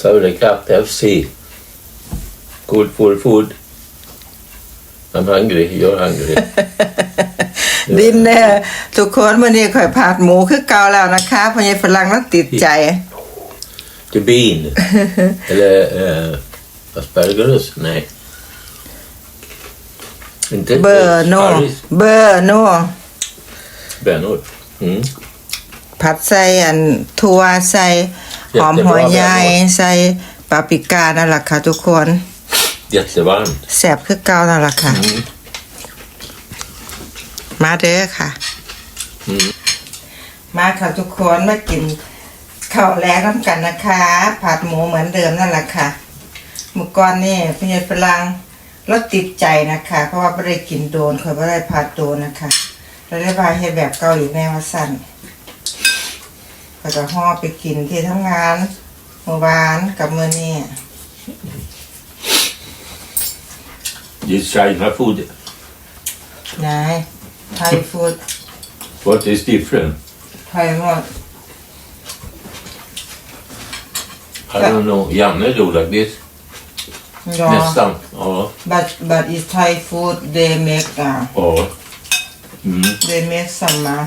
Sorry, cup FC. Good full food. I'm hungry. You're hungry. ดินเนอร์ทุกคนวันนี้ข่อยผัดหมูคือเก่าแล้วนะคะเพราะยายฝรั่งต้องติดใจ Till bin. Eller uh, aspergerus? Nej. Inte เบอร์โน Paris. เบอร์โน Bönor. Mm. ผัดใส่อันทัวใส่ หอมหัวใหญ่ใส่ปาปริกานั่นแหละค่ะทุกคน Jättevarmt. แสบคือเก่านั่นแหละค่ะ Mm. มาเด้อค่ะอืมมาค่ะทุกคนมากินข้าวแลกน้ำกันนะคะ ผัดหมูเหมือนเดิมนั่นแหละค่ะเมื่อก่อนนี่พี่ยายฝรั่งรสติดใจนะคะ เพราะว่าไม่ได้กินโดนเคยไม่ได้ผัดโดนนะคะเราได้พาเฮ็ดแบบเกาหลีแม่ว่าสั่น ก็จะห่อไปกินที่ทำงานเมื่อวานกับเมื่อนี้ This China food. นายไทยฟูด What is different? ไทยหมด I don't know. Janne do like this. ยอ Nästan. Ja. but but is Thai food they make uh, Ja. Mm. they make some uh,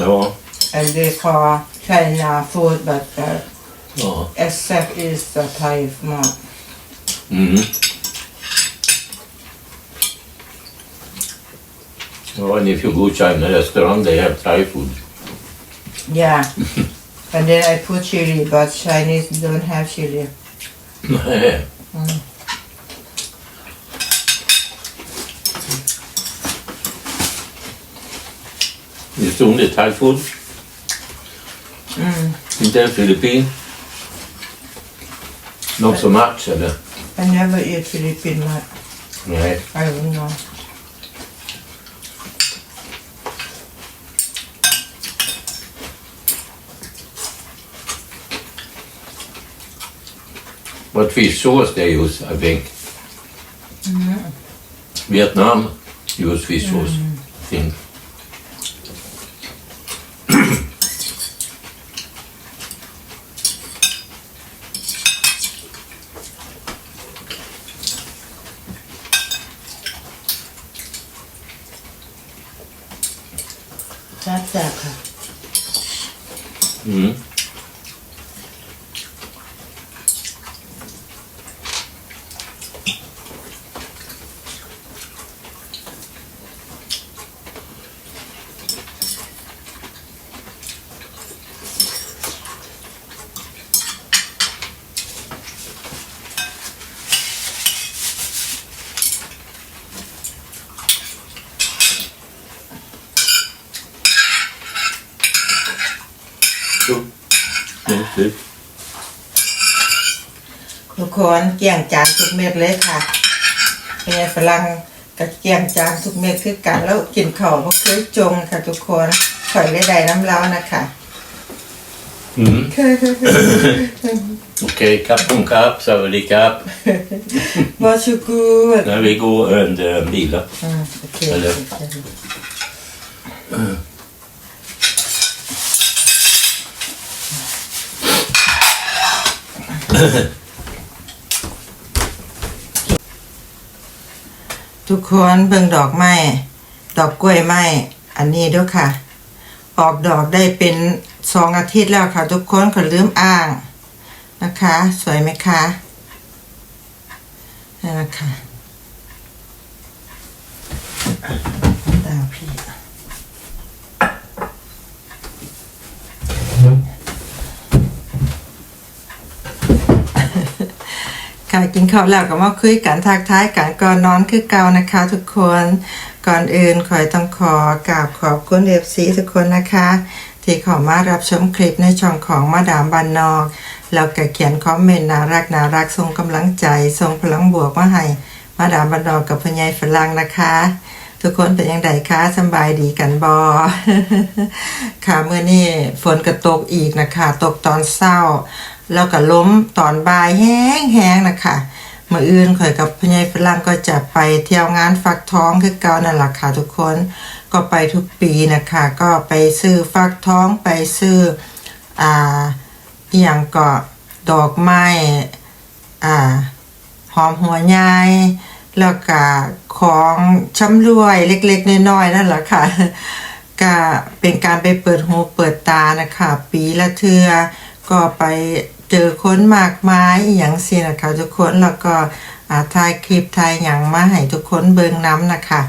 Ja. And they call China food but uh, Ja. except is the Thai food Mm. Ja, and if you go China restaurant, they have Thai food. yeah and then I put chili but Chinese don't have chili Nej. Det stod det Thai food. Mm. En Filippin. Not so much eller? I never eat Philippine but Nej. I don't know What fish sauce they use, I think. Vietnam use fish sauce, I think. That's that ค่ะ Mm. ทุกคนเกี่ยงจานทุกเม็ดเลยค่ะเป็นฝรั่งกับเกี่ยงจานทุกเม็ดคือกันแล้วกินข้าวบ่เคยจงค่ะทุกคนข่อยเลยได้น้ำเล้านะคะ Mm. Okej, kapp om kapp, savali kapp. บอชูกูด När vi går under bilen. อืมโอเคไปเลย ทุกคนเบิ่งดอกไม้ดอกกล้วยไม้อันนี้ด้วยค่ะ ออกดอกได้เป็นสองอาทิตย์แล้วค่ะ ทุกคนขอลืมอ้างนะคะ สวยไหมคะนี่นะคะตาพี่ ค่ะ กินข้าวแล้วก็มาคุยกันทักท้ายกันก่อนนอนคือเก่านะคะ ทุกคนก่อนอื่นขอยต้องขอกราบขอบคุณเอฟซีทุกคนนะคะ ที่ขอมารับชมคลิปในช่องของมาดามบันนอกแล้วก็เขียนคอมเมนต์น่ารักน่ารักส่งกำลังใจส่งพลังบวกมาให้มาดามบันนอกกับพญายฝรั่งนะคะ ทุกคนเป็นยังไงคะสบายดีกันบอค่ะเมื่อนี้ฝนก็ตกอีกนะคะ ตกตอนเศร้า แล้วก็ล้มตอนบ่ายแห้งๆนะคะเมื่ออื่นข่อยกับพญายฝรั่งก็จะไปเที่ยวงานฟักท้องคือเก่านั่นแหละค่ะทุกคนก็ไปทุกปีนะคะ ก็ไปซื้อฟักท้องไปซื้ออ่าอย่างก็ดอกไม้อ่าหอมหัวใหญ่ แล้วก็ของช้ำรวยเล็กๆน้อยๆนั่นแหละค่ะก็เป็นการไปเปิดหูเปิดตานะคะ ปีละเทือก็ไปเจอคนมากมายอย่างสินะคะทุกคนแล้วก็ถ่ายคลิปถ่ายอย่างมาให้ทุกคนเบิ่งน้ำนะคะ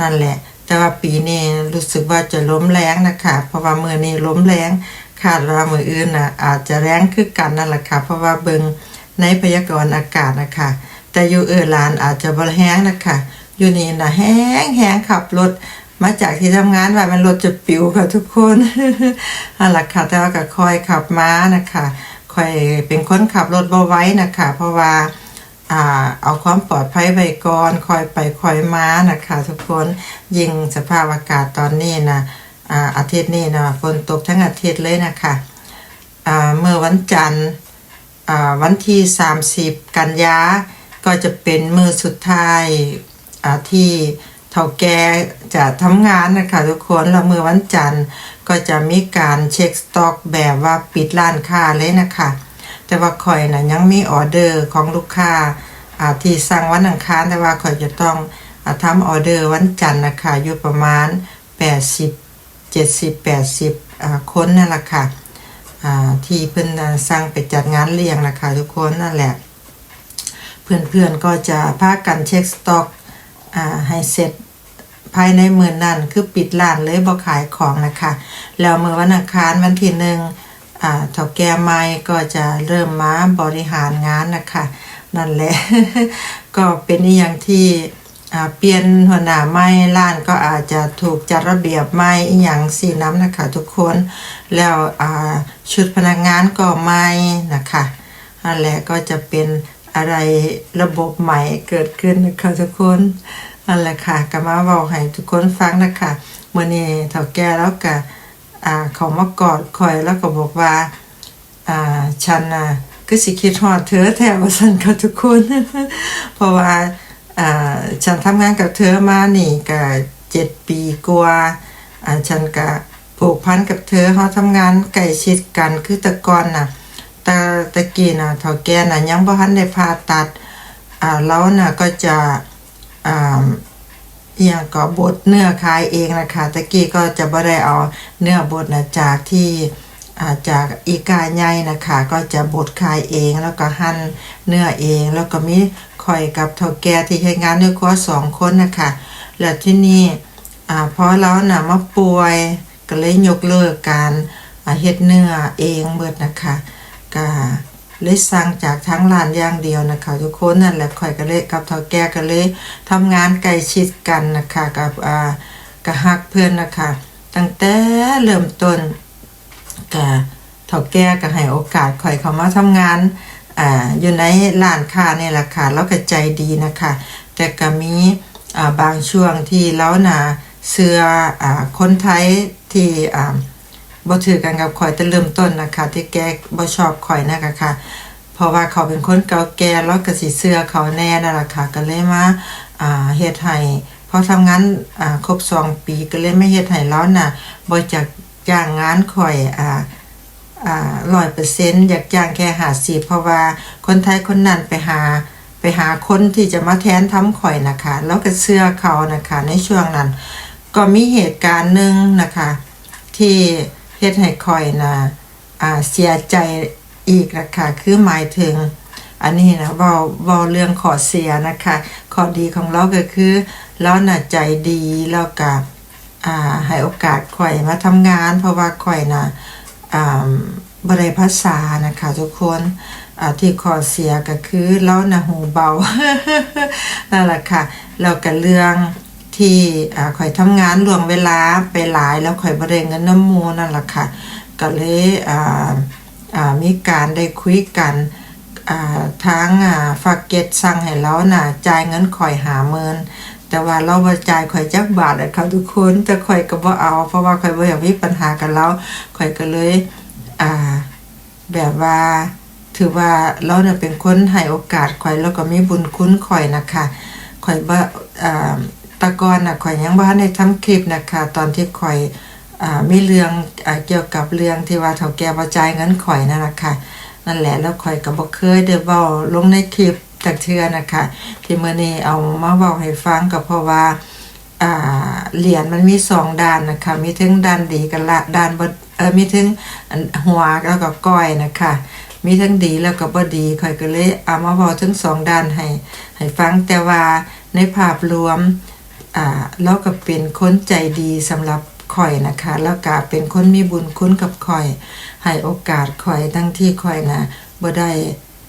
นั่นแหละ แต่ว่าปีนี้รู้สึกว่าจะล้มแรงนะคะ เพราะว่ามือนี้ล้มแรงคาดว่ามืออื่นนะอาจจะแรงคือกันนั่นแหละค่ะ เพราะว่าเบิงในพยากรณ์อากาศนะคะ แต่อยู่เออลานอาจจะบ่แห้งนะคะอยู่นี่นะแห้งแห้งขับรถมาจากที่ทำงานว่ามันรถจะปิวค่ะทุกคนนั่นแหละค่ะแต่ว่าก็คอยขับม้านะคะคอยเป็นคนขับรถบ่ไว้นะคะ เพราะว่าอเอาความปลอดภัยไว้ก่อนคอยไปคอยม้านะคะ ทุกคนยิงสภาพอากาศตอนนี้นะอาอาทิตย์นี้นะฝนตกทั้งอาทิตย์เลยนะคะอ่าเมื่อวันจันทร์วันที่ 30 กันยา ก็จะเป็นมือสุดท้ายที่เท่าแกจะทำงานนะคะทุกคนแล้วมือวันจันทร์ก็จะมีการเช็คสต็อกแบบว่าปิดร้านค้าเลยนะคะ แต่ว่าข่อยนะยังมีออเดอร์ของลูกค้าที่สั่งวันอังคารแต่ว่าข่อยจะต้องอทำออเดอร์วันจันทร์นะคะอยู่ประมาณ 80 70 80คนนั่นแหละค่ะที่เพิ่นน่ะสั่งไปจัดงานเลี้ยงนะคะทุกคนนั่นแหละ เพื่อนๆก็จะพากันเช็คสต็อกอให้เสร็จภายในมือนั่นคือปิดร้านเลยบ่ขายของนะคะแล้วเมื่อวันอังคารวันที่หนึ่งอ่าเถ่าแก่ไม้ก็จะเริ่มมาบริหารงานนะคะนั่นแหละ ก็เป็นอย่างที่เปลี่ยนหัวหน้าไม้ร้านก็อาจจะถูกจัดระเบียบไม้อย่างสีน้ำนะคะทุกคนแล้วชุดพนักงานก็ไม้นะคะนั่นแหละก็จะเป็น อะไรระบบใหม่เกิดขึ้นนะคะทุกคนนั่นแหละค่ะก็มาบอกให้ทุกคนฟังนะคะเมื่อนี้เฒ่าแก่แล้วก็อ่าเขามากอดคอยแล้วก็บอกว่าอ่าฉันน่ะก็สิคิดฮอดเธอแท้ว่าซั่นค่ะทุกคน เพราะว่าอ่าฉันทำงานกับเธอมานี่ก็เจ็ดปีกว่าอ่าฉันก็ผูกพันกับเธอเฮาทำงานใกล้ชิดกันคือแต่ก่อนน่ะ แต่ตะกี้นะเฒ่าแก่น่ะยังบ่ทันได้ผ่าตัดอ่าเราน่ะก็จะอ่าอหย่างก็บดเนื้อขายเองนะคะตะกี้ก็จะบ่ได้เอาเนื้อบดนะจากที่อ่าจากอีกาใหญ่นะคะ ก็จะบดขายเองแล้วก็หั่นเนื้อเอง แล้วก็มีข่อยกับเฒ่าแก่ที่เฮ็ดงานด้วยกันสองคนนะคะแล้วที่นี่อ่าพอเราน่ะมาป่วยก็เลยยกเลิกการเฮ็ดเนื้อเองเบิดนะคะ ก็เลยสั่งจากทั้งร้านอย่างเดียวนะคะทุกคนนั่นแหละข่อยก็เลยกับเฒ่าแก่ก็เลยทำงานใกล้ชิดกันนะคะกับอ่ากับฮักเพื่อนนะคะตั้งแต่เริ่มต้นก็เฒ่าแก่ก็ให้โอกาสข่อยเข้ามาทำงานอ่าอยู่ในร้านค้านี่แหละค่ะแล้วก็ใจดีนะคะ แต่ก็มีอ่าบางช่วงที่แล้วนะเสื้ออ่าคนไทยที่อ่า บ่ถือกันกับข่อยแต่เริ่มต้นนะคะ ที่แกบ่ชอบข่อยนะคะค่ะ เพราะว่าเขาเป็นคนเก่าแก่แล้วก็สิเสื้อเขาแน่นั่นแหละค่ะก็เลยมาอ่าเฮ็ดให้พอทำงานอ่าครบสองปีก็เลยไม่เฮ็ดให้แล้วน่ะบ่จากจ้างงานข่อยอ่าอ่า100%อยากจ้างแค่50เพราะว่าคนไทยคนนั้นไปหาไปหาคนที่จะมาแทนทำข่อยนะคะ แล้วก็เสื้อเขานะคะในช่วงนั้น ก็มีเหตุการณ์หนึ่งนะคะ ที่ เฮ็ดให้คอยนะอ่าเสียใจอีกนะคะคือหมายถึง อันนี้นะเว้าเว้าเรื่องขอเสียนะคะข้อดีของเราก็คือเราน่ะใจดีแล้วก็อ่าให้โอกาสข่อยมาทำงาน เพราะว่าข่อยน่ะอ่าบ่ได้ภาษานะคะทุกคนอ่าที่ขอเสียก็คือเราน่ะหูเบานั่นแหละค่ะแล้วก็เรื่อง ที่อ่าข่อยทำงานล่วงเวลาไปหลายแล้วข่อยบ่ได้เงินน้ำมูนั่นแหละค่ะ ก็เลยมีการได้คุยกันทางอ่าฝากเก็ตสั่งให้เราน่ะจ่ายเงินข่อยหาเมินแต่ว่าเราบ่จ่ายข่อยจักบาทอะค่ะทุกคนแต่ข่อยก็บ่เอา เพราะว่าข่อยบ่อยากมีปัญหากับเราข่อยก็เลยแบบว่าถือว่าเราเนี่ยเป็นคนให้โอกาสข่อยแล้วก็มีบุญคุณข่อยนะคะข่อยบ่า ตะกอนน่ะข่อยยังบ่ทันได้ทำคลิปนะคะตอนที่ข่อยอ่ามีเรื่องอ่าเกี่ยวกับเรื่องที่ว่าเฒ่าแก่บ่จ่ายเงินข่อยนั่นนะคะนั่นแหละแล้วข่อยก็บ่เคยได้เว้าลงในคลิปจากเทื่อนะคะที่มื้อนี้เอามาเว้าให้ฟังก็เพราะว่าอ่าเหรียญมันมีสองด้านนะคะ มีทั้งด้านดีกับละด้านบ่เออมีทั้งหัวแล้วก็ก้อยนะคะ มีทั้งดีแล้วก็บ่ดีข่อยก็เลยเอามาเว้าทั้งสองด้านให้ให้ฟังแต่ว่าในภาพรวม อ่าเราก็เป็นคนใจดีสำหรับข่อยนะคะ แล้วก็เป็นคนมีบุญคุณกับข่อย ให้โอกาสข่อยทั้งที่ข่อยนะบ่ได้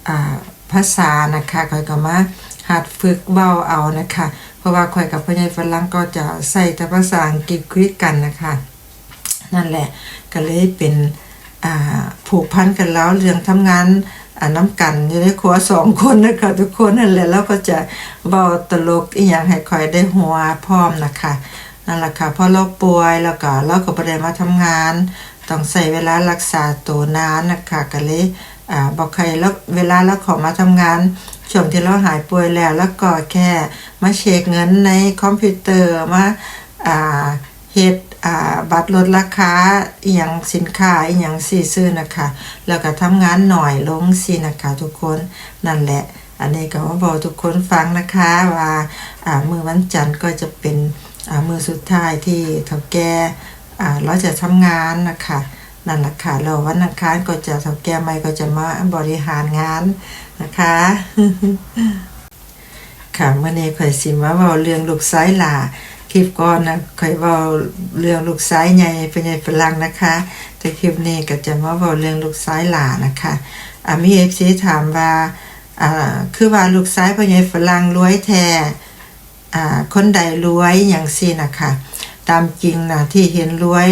อ่าภาษานะคะข่อยก็มาหัดฝึกเว้าเอานะคะ เพราะว่าข่อยกับพ่อใหญ่ฝรั่งก็จะใส่แต่ภาษาอังกฤษคุยกันนะคะ นั่นแหละก็เลยเป็นอ่าผูกพันกันแล้วเรื่องทำงาน อ่าน้ำกันอยู่ในครัวสองคนนะคะทุกคนนั่นแหละแล้วก็จะเบาตลกอีหยังให้คอยได้หัวพร้อมนะคะนั่นแหละค่ะพราะเราป่วยแล้วก็เราก็บ่ได้มาทำงาน ต้องใส่เวลารักษาตัวนานนะคะก็เลยอ่าบอกใครแล้วเวลาเราขอมาทำงานช่วงที่เราหายป่วยแล้วแล้วก็แค่มาเช็คเงินในคอมพิวเตอร์มาอ่าเฮ็ด อ่าบัตรลดราคาอีหยังสินค้าอีหยังสิซื้อนะคะ แล้วก็ทำงานหน่อยลงสินะคะทุกคนนั่นแหละ อันนี้ก็มาบอกทุกคนฟังนะคะว่าอ่ามือวันจันทร์ก็จะเป็นอ่ามือสุดท้ายที่เฒ่าแก่อ่าเราจะทำงานนะคะนั่นแหละค่ะแล้ววันอังคารก็จะเฒ่าแก่ใหม่ก็จะมาบริหารงานนะคะค่ะเมื่อนี้ข่อยสิมาเว้าเรื่องลูกซ้ายหล่า คลิปก่อนนะข่อยว้าเรื่องลูกซ้ายใหญ่เป็นใหญ่ฝรั่งนะคะ แต่คลิปนี้ก็จะมาว้าเรื่องลูกซ้ายหลานะคะอ่ามี FC ถามว่าอ่าคือว่าลูกซ้ายพ่อใหญ่ฝรั่งรวยแท้อ่าคนใดรวยอย่างซี่นะคะตามจริงนะที่เห็นรวย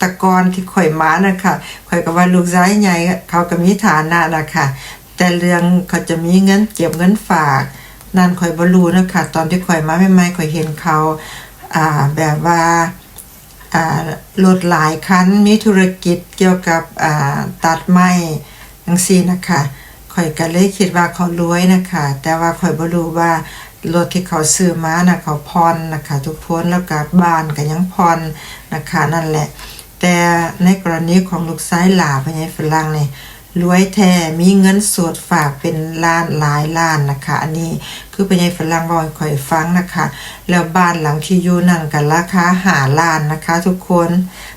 ตะกอนที่ข่อยมานะคะข่อยก็ว่าลูกซ้ายใหญ่เขาก็มีฐานะนะคะแต่เรื่องเขาจะมีเงินเก็บเงินฝากนั่นข่อยบ่รู้นะคะตอนที่ข่อยมาใหม่ๆข่อยเห็นเขา อ่าแบบว่าอ่ารถหลายคันมีธุรกิจเกี่ยวกับอ่าตัดไม้จังซี่นะคะข่อยก็เลยคิดว่าเขารวยนะคะ แต่ว่าข่อยบ่รู้ว่ารถที่เขาซื้อมานะเขาพรนะคะ ทุกคนแล้วก็บ้านก็ยังพรนะคะนั่นแหละ แต่ในกรณีของลูกซ้ายหลาพญายฝรั่งเนี่ย รวยแท้มีเงินสดฝากเป็นล้านหลายล้านนะคะ อันนี้คือพญายฝรั่งบอกให้ข่อยฟังนะคะ แล้วบ้านหลังที่อยู่นั่นกันราคาหาล้านนะคะ ทุกคน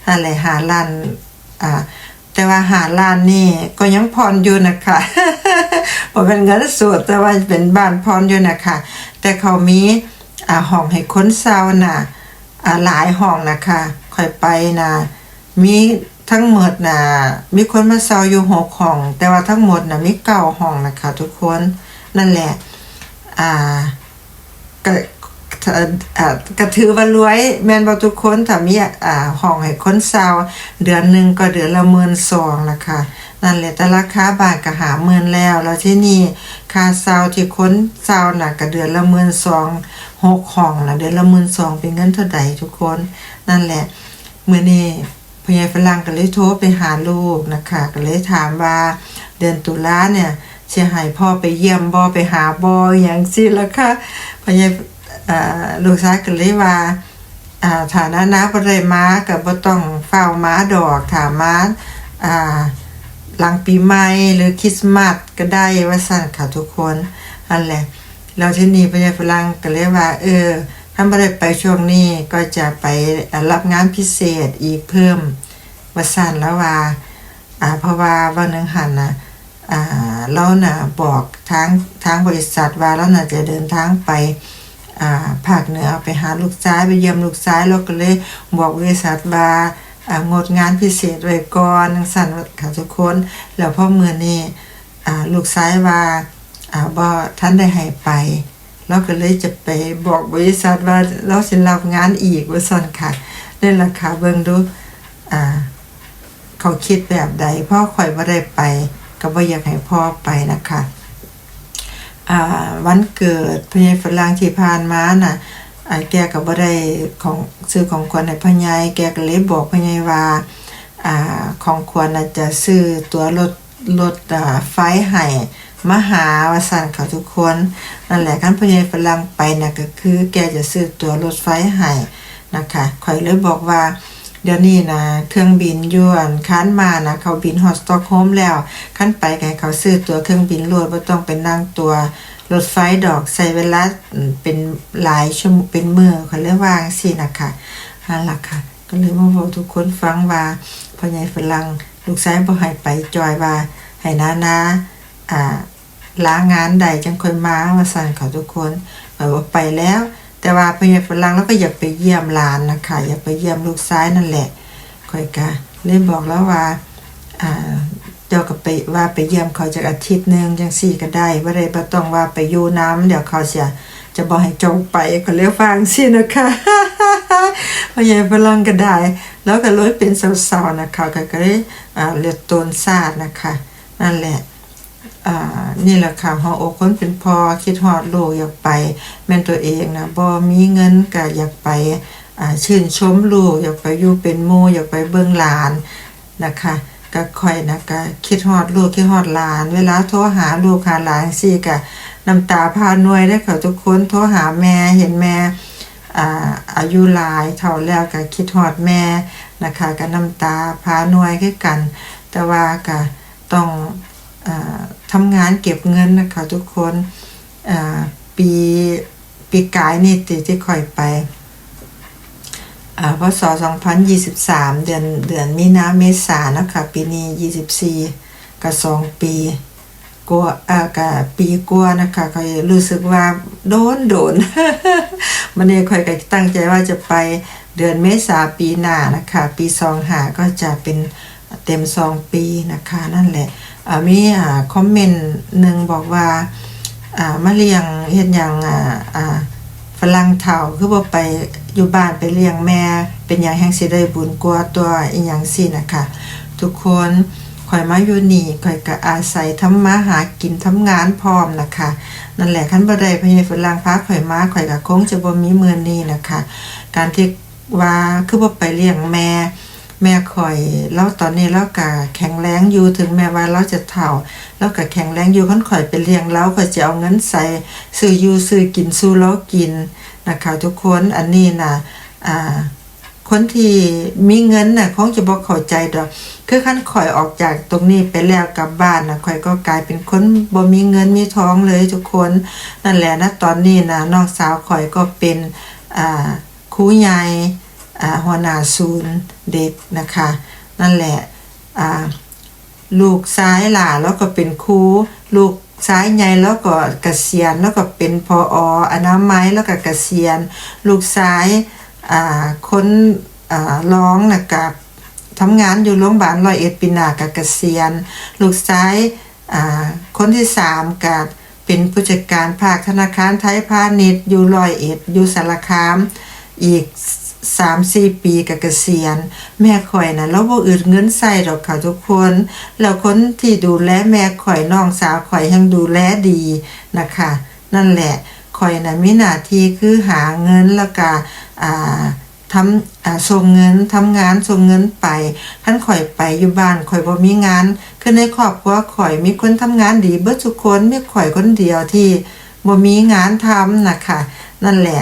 นั่นแหาล้านอ่าแต่ว่าหาล้านนี่ก็ยังพรอยู่นะคะบ่เป็นเงินสดแต่ว่าเป็นบ้านพรอยู่นะคะ แต่เขามีอ่าห้องให้คนเซาน่ะอ่าหลายห้องนะคะค่อยไปนะมี ทั้งหมดน่ะมีคนมาเซาอยู่หกห้อง แต่ว่าทั้งหมดน่ะมีเก้าห้องนะคะ ทุกคนนั่นแหละ อ่าก็เอ่ออ่าก็ถือว่ารวย แมนบ่ทุกคนถ้ามีอ่าห้องให้คนเซาเดือนหนึ่งก็เดือนละหมื่นสองนะคะนั่นแหละแต่ราคาบาทก็หาหมื่นแล้ว แล้วที่นี่ค่าเซาที่คนเซาน่ะก็เดือนละหมื่นสองหกห้องน่ะเดือนละหมื่นสองเป็นเงินเท่าใดทุกคน นั่นแหละเมื้อนี้ พญายฝรั่งก็เลยโทรไปหาลูกนะคะก็เลยถามว่าเดือนตุลาเนี่ยสิให้พ่อไปเยี่ยมบ่ไปหาบ่อหยังสิล่ะค่ะพญายอ่าลูกชายก็เลยว่าฐานะนะบ่ได้มาก็บ่ต้องเฝ้ามาดอกถามม้าหลังปีใหม่หรือคริสต์มาสก็ได้ว่าซั่นค่ะทุกคนนั่นแหละแล้วทีนี้พญายฝรั่งก็เลยว่าเออ ถ้าบ่ได้ไปช่วงนี้ก็จะไปรับงานพิเศษอีกเพิ่มวาซั่นแล้วว่าอาเพราะว่าวันหนึงหันนะอ่าเราน่ะบอกทางทางบริษัทว่าเราน่ะจะเดินทางไปอ่าภาคเหนือไปหาลูกชายไปเยี่ยมลูกชายเราก็เลยบอกบริษัทว่าอ่างดงานพิเศษไว้ก่อนจังซั่นค่ะทุกคนแล้วพ่อเมื้อนี้อ่าลูกชายว่าอ่าบ่ทันได้ให้ไป เราก็เลยจะไปบอกบริษัทว่าเราสิรับงานอีกว่าซั่นค่ะนั่นล่ะค่ะเบิ่งดูอ่าเขาคิดแบบใดพ่อข่อยบ่ได้ไปก็บ่อยากให้พ่อไปนะคะอ่าวันเกิดพญายฝรั่งที่ผ่านมาน่ะอ่าแกก็บ่ได้ของซื้อของขวัญให้พญายแกก็เลยบอกพญายว่าอ่าของขวัญน่ะจะซื้อตัวรถรถอ่าไฟให้ มาหาวาสันค่ะทุกคนนั่นแหละคันพญายฝรั่งไปนะก็คือแกจะซื้อตัวรถไฟให้นะคะข่อยเลยบอกว่าเดี๋ยวนี้นะเครื่องบินยวนคันมานะเขาบินฮอสต็อกโฮมแล้วคันไปไงเขาซื้อตัวเครื่องบินรวดบ่ต้องไปนั่งตัวรถไฟดอกใส่เวลาเป็นหลายชั่วโมงเป็นเมื้อเขาเรียกว่างซี่นะคะนั่นล่ะค่ะ ก็เลยมาบอกทุกคนฟังว่าพ่อใหญ่ฝรั่งลูกชายบ่ให้ไปจอยว่าให้นานาอ่า ลางานใดจังค่อยมาว่าสั่นเขาทุกคนหมายว่าไปแล้ว แต่ว่าพยาฝรั่งแล้วก็อย่าไปเยี่ยมหลานนะคะอย่าไปเยี่ยมลูกซ้ายนั่นแหละค่อยกะเลยบอกแล้วว่าอ่าเจ้าก็ไปว่าไปเยี่ยมเขาจากอาทิตย์หนึ่งจังสี่ก็ได้ว่าได้บ่ต้องว่าไปอยู่น้ำเดี๋ยวเขาเสียจะบอกให้จงไปก็เรียกฟังสินะคะพยาฝรั่งก็ได้ แล้วก็ลยเป็นสาวๆนะคะก็เลยอ่าเลือดตนซาดนะคะ นั่นแหละ นี่แหละค่ะหัวอกคนเป็นพ่อคิดฮอดลูกอยากไปแม่นตัวเองนะบ่มีเงินก็อยากไปชื่นชมลูกอยากไปอยู่เป็นหมู่อยากไปเบิ่งหลานนะคะก็ค่อยนะก็คิดฮอดลูกคิดฮอดหลาน เวลาโทรหาลูกหาหลานซี่ก็น้ำตาพาหน่วยได้อค่ะทุกคนโทรหาแม่เห็นแม่อาอายุหลายเท่าแล้วก็คิดฮอดแม่นะคะก็น้ำตาพาหน่วยคือกัน แต่ว่าก็ต้องอ ทำงานเก็บเงินนะคะทุกคนปีปีกายนี่ติที่ค่อยไปพศ2023 เดือนเดือนมีนาเมษานะคะปีนี้ 24ก็2ปีกลัวอ่าก็ปีกลัวนะคะก็รู้สึกว่าโดนโดนมันนี่ค่อยก็ตั้งใจว่าจะไปเดือนเมษาปีหน้านะคะ ปี2หาก็จะเป็น เต็มสองปีนะคะนั่นแหละมีคอมเมนต์หนึ่งบอกว่ามาเลี้ยงเฮ็ดหยังอ่าอ่าฝรั่งเฒ่าคือบ่ไปอยู่บ้านไปเลี้ยงแม่เป็นหยังแห่งสิได้บุญกว่าตัวอีหยังสินะคะทุกคนข่อยมาอยู่นี่ข่อยก็อาศัยทำมาหากินทำงานพร้อมนะคะ นั่นแหละคันบ่ได้พญาฝรั่งพาข่อยมาข่อยก็คงจะบ่มีมือนี้นะคะ การที่ว่าคือบ่ไปเลี้ยงแม่ แม่ข่อยแล้วตอนนี้เราก็แข็งแรงอยู่ถึงแม้ว่าเราจะเฒ่าเราก็แข็งแรงอยู่คันข่อยไปเลี้ยงแล้วข่อยจะเอาเงินใส่ซื้ออยู่ซื้อกินสู้เรากินนะคะทุกคนอันนี้นะอ่าคนที่มีเงินน่ะคงจะบ่เข้าใจดอกคือคันข่อยออกจากตรงนี้ไปแล้วกลับบ้านน่ะข่อยก็กลายเป็นคนบ่มีเงินมีท้องเลยทุกคนนั่นแหละนะตอนนี้นะน้องสาวข่อยก็เป็นอ่าครูใหญ่ หัวหน้าศูนย์เด็กนะคะ นั่นแหละลูกซ้ายหล่าแล้วก็เป็นครูลูกซ้ายใหญ่แล้วก็เกษียณแล้วก็เป็นพออนามัยแล้วก็เกษียณ ลูกซ้ายอ่าคนร้องนะกับทำงานอยู่โรงพยาบาลร้อยเอ็ดปีหนากับเกษียณ ลูกซ้ายาคนที่สามกับเป็นผู้จัดการภาคธนาคารไทยพาณิชย์อยู่ร้อยเอ็ดอยู่สารคามอีก สามสี่ปีกับเกษียณ แม่ข่อยนะแล้วบ่อื่นเงินใส่ดอกค่ะทุกคน แล้วคนที่ดูแลแม่ข่อยน้องสาวข่อยยังดูแลดีนะคะ นั่นแหละข่อยนะมีหน้าที่คือหาเงินแล้วก็อ่าทำส่งเงินทำงานส่งเงินไปท่านข่อยไปอยู่บ้านข่อยบ่มีงานคือในครอบครัวข่อยมีคนทำงานดีเบิดทุกคนมีข่อยคนเดียวที่บ่มีงานทำนะคะนั่นแหละ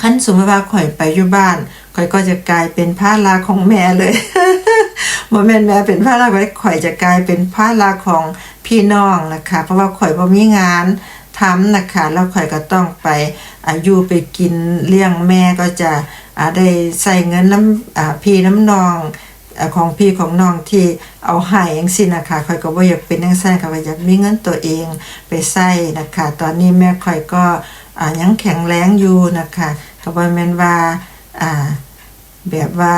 ขั้นสมมติว่าข่อยไปอยู่บ้านข่อยก็จะกลายเป็นภาระของแม่เลยบ่แม่นแม่เป็นภาระไว้ข่อยจะกลายเป็นภาระของพี่น้องนะคะ เพราะว่าข่อยบ่มีงานทำนะคะแล้วข่อยก็ต้องไปอายุไปกินเลี้ยงแม่ก็จะได้ใส่เงินน้ำอ่าพี่น้ำนองอของพี่ของน้องที่เอาให้จังซี่นะคะข่อยก็บ่อยากเป็นจังซั่นค่ะว่าอยากมีเงินตัวเองไปใช้นะคะ ตอนนี้แม่ข่อยก็อ่ายังแข็งแรงอยู่นะคะ ก็บ่แม่นว่าอ่าแบบว่า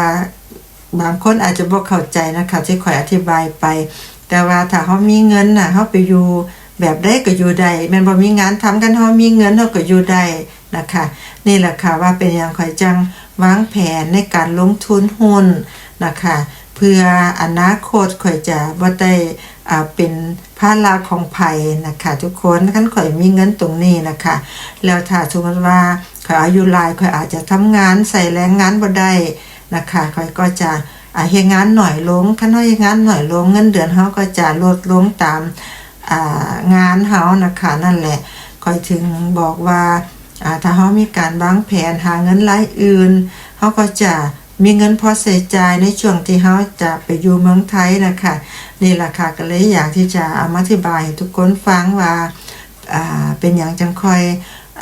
บางคนอาจจะบ่เข้าใจนะคะที่ข่อยอธิบายไป แต่ว่าถ้าเฮามีเงินน่ะเฮาไปอยู่แบบใดก็อยู่ได้แม่นบ่มีงานทำกันเฮามีเงินเฮาก็อยู่ได้นะคะนี่แหละค่ะว่าเป็นอย่างข่อยจังวางแผนในการลงทุนหุ้นนะคะเพื่ออนาคตข่อยจะบ่ได้อ่าเป็นภาระของไผนะคะทุกคนคันข่อยมีเงินตรงนี้นะคะ แล้วถ้าสมมติว่า ข่อยอายุลายข่อยอาจจะทำงานใส่แรงงานบ่ได้นะคะข่อยก็จะอาเฮงานหน่อยลงคันเฮาเฮ็ดงานหน่อยลงเงินเดือนเฮาก็จะลดลงตามอ่างานเฮานะคะนั่นแหละข่อยถึงบอกว่าอ่าถ้าเฮามีการวางแผนหาเงินรายอื่นเฮาก็จะมีเงินพอใช้จ่ายในช่วงที่เขาจะไปอยู่เมืองไทยนะคะนี่แหละค่ะก็เลยอยากที่จะอธิบายให้ทุกคนฟังว่าอ่าเป็นอย่างจังคอย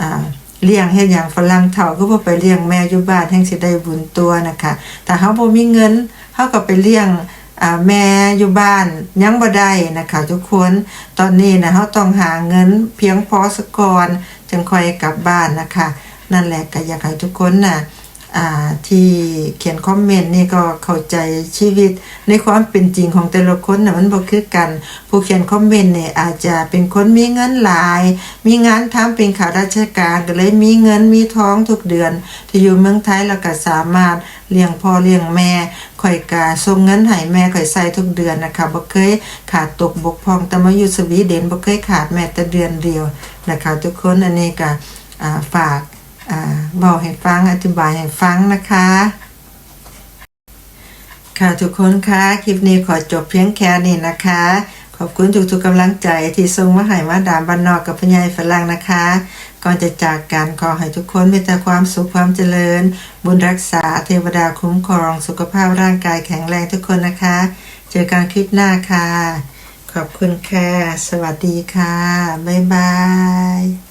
อ่า เลี้ยงเฮ็ดอย่างฝรั่งเฒ่าก็บ่ไปเลี้ยงแม่อยู่บ้านแห่งสิได้บุญตัวนะคะแต่เฮาบ่มีเงินเฮาก็ไปเลี้ยงอ่าแม่อยู่บ้านยังบ่ได้นะคะทุกคนตอนนี้นะเฮาต้องหาเงินเพียงพอสกก่อนจึงค่อยกลับบ้านนะคะ นั่นแหละก็อยากให้ทุกคนนะ่ะ ที่เขียนคอมเมนต์นี่ก็เข้าใจชีวิต ในความเป็นจริงของแต่ละคนนะมันบ่คือกัน ผู้เขียนคอมเมนต์เนี่ยอาจจะเป็นคนมีเงินหลาย มีงานทำเป็นข้าราชการก็เลยมีเงินมีท้องทุกเดือน ที่อยู่เมืองไทยแล้วก็สามารถเลี้ยงพ่อเลี้ยงแม่ข่อยกาส่งเงินให้แม่ข่อยใส่ทุกเดือนนะคะบ่เคยขาดตกบกพร่องแต่มาอยู่สวีเดนบ่เคยขาดแม้แต่เดือนเดียวนะคะ ทุกคนอันนี้ก็ฝาก บอกให้ฟังอธิบายให้ฟังนะคะ ค่ะทุกคนคะคลิปนี้ขอจบเพียงแค่นี้นะคะ ขอบคุณทุกๆกำลังใจที่ส่งมาให้มาดามบ้านนอกกับพญายฝรั่งนะคะ ก่อนจะจากกันขอให้ทุกคนมีแต่ความสุขความเจริญ บุญรักษาเทวดาคุ้มครองสุขภาพร่างกายแข็งแรงทุกคนนะคะ เจอกันคลิปหน้าค่ะ ขอบคุณค่ะ สวัสดีค่ะ บ๊ายบาย